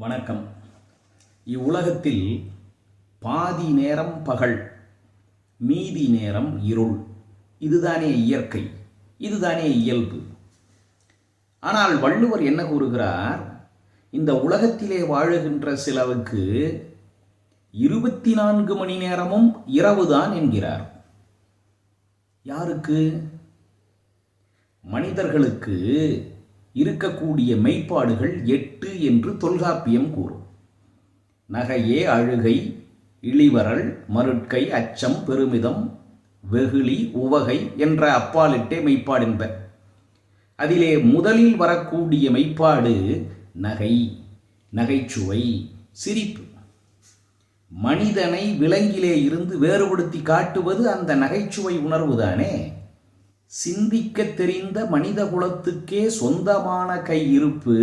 வணக்கம். இவ்வுலகத்தில் பாதி நேரம் பகல் மீதி நேரம் இருள். இதுதானே இயற்கை இதுதானே இயல்பு. ஆனால் வள்ளுவர் என்ன கூறுகிறார்? இந்த உலகத்திலே வாழுகின்ற சிலவுக்கு இருபத்தி நான்கு மணி நேரமும் இரவுதான் என்கிறார். யாருக்கு? மனிதர்களுக்கு. இருக்கக்கூடிய மெய்ப்பாடுகள் எட்டு என்று தொல்காப்பியம் கூறும். நகையே அழுகை இழிவரல் மருட்கை அச்சம் பெருமிதம் வெகுளி உவகை என்ற அப்பாலிட்டே மெய்ப்பாடு அதிலே முதலில் வரக்கூடிய மெய்ப்பாடு நகை நகைச்சுவை சிரிப்பு. மனிதனை விலங்கிலே இருந்து வேறுபடுத்தி காட்டுவது அந்த நகைச்சுவை உணர்வுதானே? சிந்திக்க தெரிந்த மனித குலத்துக்கே சொந்தமான கையிருப்பு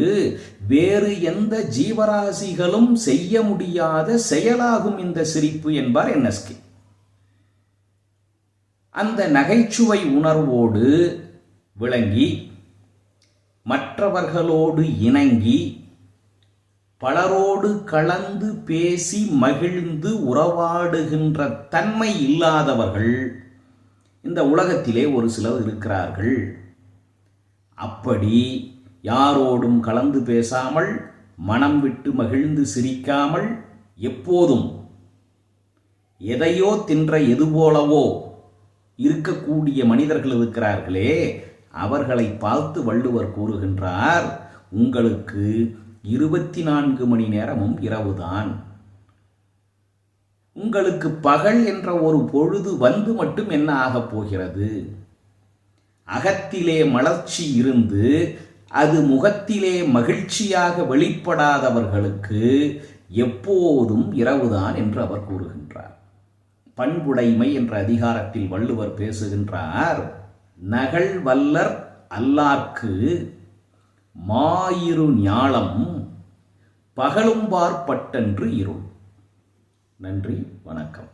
வேறு எந்த ஜீவராசிகளும் செய்ய முடியாத செயலாகும் இந்த சிரிப்பு என்பார் என்எஸ்கே. அந்த நகைச்சுவை உணர்வோடு விளங்கி மற்றவர்களோடு இணங்கி பலரோடு கலந்து பேசி மகிழ்ந்து உறவாடுகின்ற தன்மை இல்லாதவர்கள் இந்த உலகத்திலே ஒரு சிலர் இருக்கிறார்கள். அப்படி யாரோடும் கலந்து பேசாமல் மனம் விட்டு மகிழ்ந்து சிரிக்காமல் எப்போதும் எதையோ தின்ற எது போலவோ இருக்கக்கூடிய மனிதர்கள் இருக்கிறார்களே அவர்களை பார்த்து வள்ளுவர் கூறுகின்றார் உங்களுக்கு இருபத்தி நான்கு மணி நேரமும் இரவுதான். உங்களுக்கு பகல் என்ற ஒரு பொழுது வந்து மட்டும் என்ன ஆகப் போகிறது? அகத்திலே மலர்ச்சி இருந்து அது முகத்திலே மகிழ்ச்சியாக வெளிப்படாதவர்களுக்கு எப்போதும் இரவுதான் என்று அவர் கூறுகின்றார். பண்புடைமை என்ற அதிகாரத்தில் வள்ளுவர் பேசுகின்றார் நகல் வல்லர் அல்லார்க்கு மாயிரு ஞாலம் பகலும்பார்பட்டன்று இருள். நன்றி வணக்கம்.